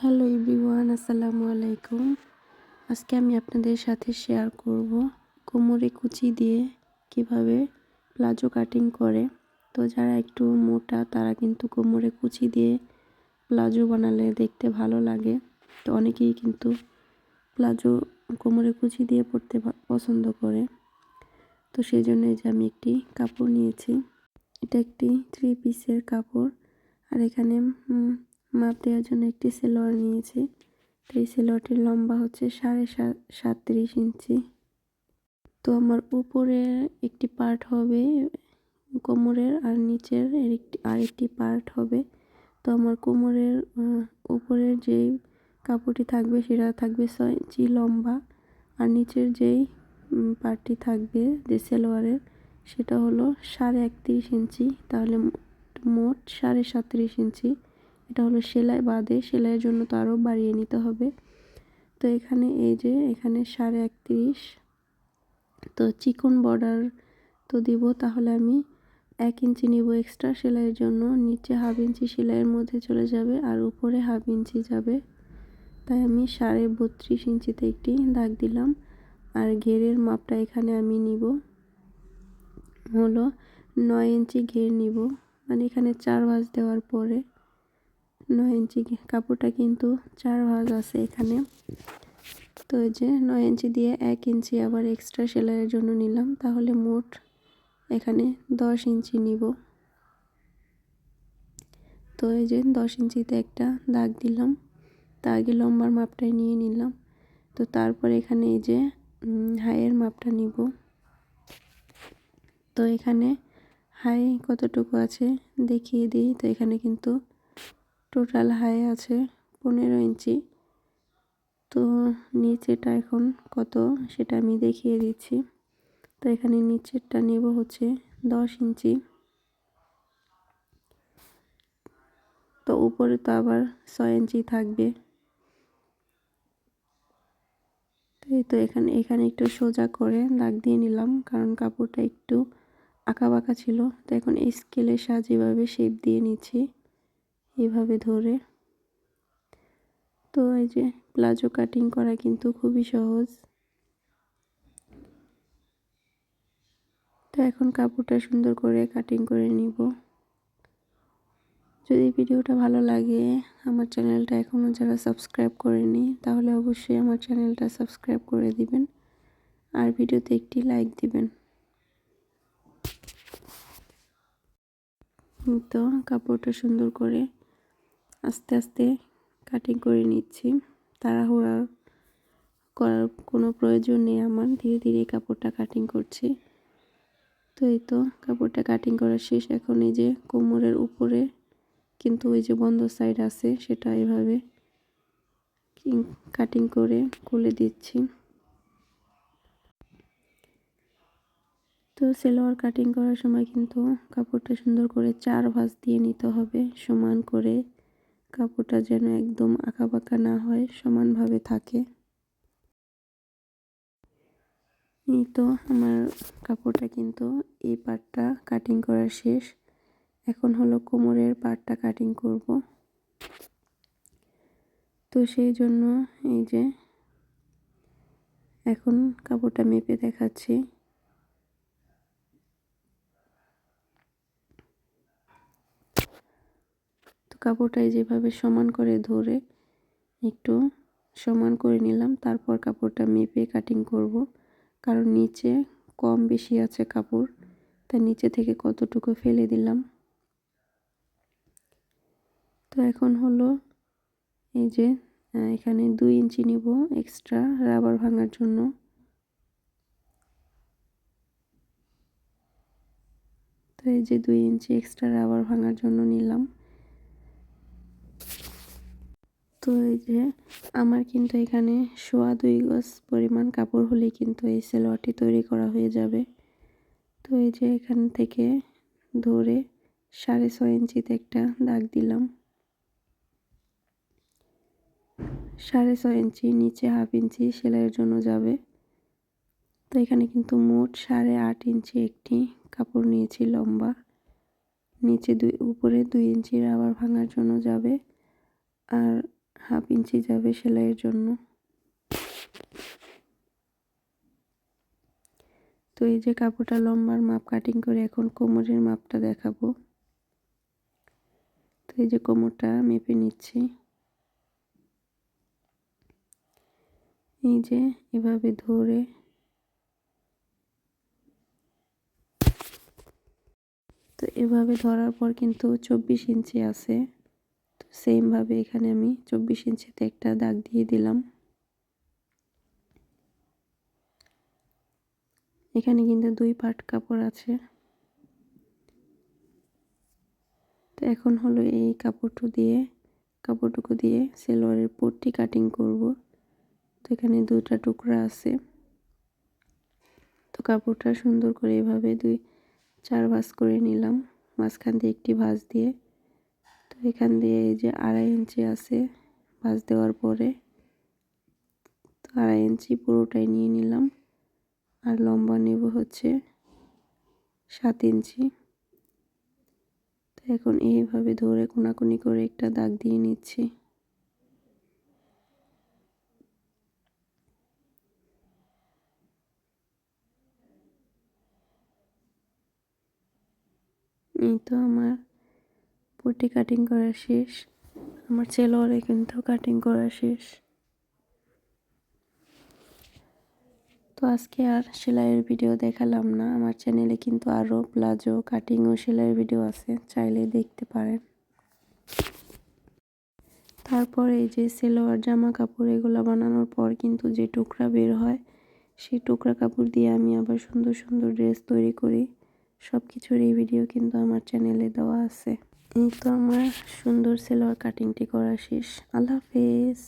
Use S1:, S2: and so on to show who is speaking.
S1: Hello everyone, আসসালামু আলাইকুম। আজকে আমি আপনাদের সাথে শেয়ার করব কোমরে কুচি দিয়ে কীভাবে প্লাজো কাটিং করে। তো যারা একটু মোটা, তারা কিন্তু কোমরে কুচি দিয়ে প্লাজো বানালে দেখতে ভালো লাগে। তো অনেকেই কিন্তু প্লাজো কোমরে কুচি দিয়ে পরতে পছন্দ করে। তো সেই জন্য যে আমি একটি কাপড় নিয়েছি। এটা একটি থ্রি পিসের কাপড়। আর এখানে মাপ দেওয়ার জন্য একটি সেলোয়ার নিয়েছি। তো এই সেলোয়ারটির লম্বা হচ্ছে সাড়ে সাতত্রিশ ইঞ্চি। তো আমার উপরে একটি পার্ট হবে কোমরের আর নিচের একটি, আরেকটি পার্ট হবে। তো আমার কোমরের উপরের যেই কাপড়টি থাকবে সেটা থাকবে ছয় ইঞ্চি লম্বা আর নিচের যেই পার্টটি থাকবে যে সেলোয়ারের সেটা হলো সাড়ে একত্রিশ ইঞ্চি। তাহলে মোট সাড়ে সাতত্রিশ ইঞ্চি। এটা হলো সেলাই বাদে, সেলাইয়ের জন্য তো আরও বাড়িয়ে নিতে হবে। তো এখানে এই যে, এখানে সাড়ে একত্রিশ। তো চিকন বর্ডার তো দিব, তাহলে আমি এক ইঞ্চি নিব এক্সট্রা সেলাইয়ের জন্য। নিচে হাফ ইঞ্চি সেলাইয়ের মধ্যে চলে যাবে, আর উপরে হাফ ইঞ্চি যাবে। তাই আমি সাড়ে বত্রিশ ইঞ্চিতে একটি দাগ দিলাম। আর ঘেরের মাপটা এখানে আমি নিব। হলো নয় ইঞ্চি ঘের নিব। মানে এখানে চার ভাঁজ দেওয়ার পরে নয় ইঞ্চি কাপড়টা কিন্তু চার ভাগ আছে এখানে। তো এই যে নয় ইঞ্চি দিয়ে এক ইঞ্চি আবার এক্সট্রা সেলাইয়ের জন্য নিলাম, তাহলে মোট এখানে দশ ইঞ্চি নিব। তো এই যে দশ ইঞ্চিতে একটা দাগ দিলাম তা আগে লম্বার মাপটাই নিয়ে নিলাম। তো তারপর এখানে এই যে হাইয়ের মাপটা নিব। তো এখানে হাই কতটুকু আছে দেখিয়ে দিই। তো এখানে কিন্তু টোটাল হাই আছে পনেরো ইঞ্চি। তো নিচেটা এখন কত সেটা আমি দেখিয়ে দিচ্ছি। তো এখানে নিচেরটা নেব হচ্ছে দশ ইঞ্চি। তো উপরে তো আবার ছয় ইঞ্চি থাকবে। এই তো এখানে এখানে একটু সোজা করে দাগ দিয়ে নিলাম, কারণ কাপড়টা একটু আঁকা বাঁকা ছিল। তো এখন স্কেলের সাহায্যে এভাবে শেপ দিয়ে নিচ্ছি। এভাবে ধরে। তো এই যে প্লাজো কাটিং করা কিন্তু খুবই সহজ। তো এখন কাপড়টা সুন্দর করে কাটিং করে নিব। যদি ভিডিওটা ভালো লাগে, আমার চ্যানেলটা এখনও যারা সাবস্ক্রাইব করেনি, তাহলে অবশ্যই আমার চ্যানেলটা সাবস্ক্রাইব করে দিবেন। আর ভিডিওতে একটি লাইক দিবেন। তো কাপড়টা সুন্দর করে আস্তে আস্তে কাটিং করে নিচ্ছি। তাড়াহুড়া করার কোনো প্রয়োজন নেই আমার। ধীরে ধীরে কাপড়টা কাটিং করছি। তো এই তো কাপড়টা কাটিং করা শেষ। এখন এই যে কোমরের উপরে কিন্তু ওই যে বন্ধ সাইড আছে, সেটা এভাবে কাটিং করে খুলে দিচ্ছি। তো সেলোয়ার কাটিং করার সময় কিন্তু কাপড়টা সুন্দর করে চার ভাঁজ দিয়ে নিতে হবে সমান করে। কাপড়টা যেন একদম আঁকা বাঁকা না হয়, সমানভাবে থাকে। এই তো আমার কাপড়টা কিন্তু এই পার্টটা কাটিং করা শেষ। এখন হলো কোমরের পার্টটা কাটিং করব। তো সেই জন্য এই যে এখন কাপড়টা মেপে দেখাচ্ছি। তো কাপড়টা যেভাবে সমান করে ধরে একটু সমান করে নিলাম, তারপর কাপড়টা মেপে কাটিং করব। কারণ নিচে কম বেশি আছে কাপড়, তাই নিচে থেকে কতটুকু ফেলে দিলাম। তো এখন হলো এই যে এখানে দুই ইঞ্চি নিব এক্সট্রা রাবার ভাঙার জন্য। তো এই যে দুই ইঞ্চি এক্সট্রা রাবার ভাঙার জন্য নিলাম। তো এই যে আমার কিন্তু এখানে সোয়া দুই গজ পরিমাণ কাপড় হলেই কিন্তু এই সেলোয়ারটি তৈরি করা হয়ে যাবে। তো এই যে এখান থেকে ধরে সাড়ে ছয় ইঞ্চিতে একটা দাগ দিলাম। সাড়ে ছয় ইঞ্চি নিচে হাফ ইঞ্চি সেলাইয়ের জন্য যাবে। তো এখানে কিন্তু মোট সাড়ে আট ইঞ্চি একটি কাপড় নিয়েছি লম্বা। নিচে দুই, উপরে দুই ইঞ্চি রাবার ভাঙার জন্য যাবে। আর হাফ ইঞ্চি যাবে সেলাইয়ের জন্য। তো এই যে কাপড়টা লম্বার মাপ কাটিং করে এখন কোমরের মাপটা দেখাবো। তো এই যে কোমরটা মেপে নিচ্ছি। এই যে এভাবে ধরে। তো এভাবে ধরার পর কিন্তু চব্বিশ ইঞ্চি আছে। সেমভাবে এখানে আমি চব্বিশ ইঞ্চিতে একটা দাগ দিয়ে দিলাম। এখানে কিন্তু দুই পাট কাপড় আছে। তো এখন হলো এই কাপড়টু দিয়ে, কাপড়টুকু দিয়ে সেলোয়ারের পট্টি কাটিং করব। তো এখানে দুটা টুকরা আছে। তো কাপড়টা সুন্দর করে এভাবে দুই চার ভাঁজ করে নিলাম। মাঝখান দিয়ে একটি ভাঁজ দিয়ে এখান দিয়ে এই যে আড়াই ইঞ্চি আছে ভাঁজ দেওয়ার পরে, তো আড়াই ইঞ্চি পুরোটাই নিয়ে নিলাম। আর লম্বা নেব হচ্ছে সাত ইঞ্চি। তো এখন এইভাবে ধরে কোনাকুনি করে একটা দাগ দিয়ে নিচ্ছি। এই তো আমার পটি কাটিং করা শেষ। আমার ছেলেওয়ারে কিন্তু কাটিং করা শেষ। তো আজকে আর সেলাইয়ের ভিডিও দেখালাম না। আমার চ্যানেলে কিন্তু আরও প্লাজো কাটিং ও সেলাইয়ের ভিডিও আছে। চাইলে দেখতে পারেন। তারপর এই যে সেলোয়ার জামা কাপড় এগুলো বানানোর পর কিন্তু যে টুকরা বের হয়, সেই টুকরা কাপড় দিয়ে আমি আবার সুন্দর সুন্দর ড্রেস তৈরি করি। সব কিছুর এই ভিডিও কিন্তু আমার চ্যানেলে দেওয়া আছে। তো আমার সুন্দর সেলোয়ার কাটিংটি করা শেষ। আল্লাহ হাফেজ।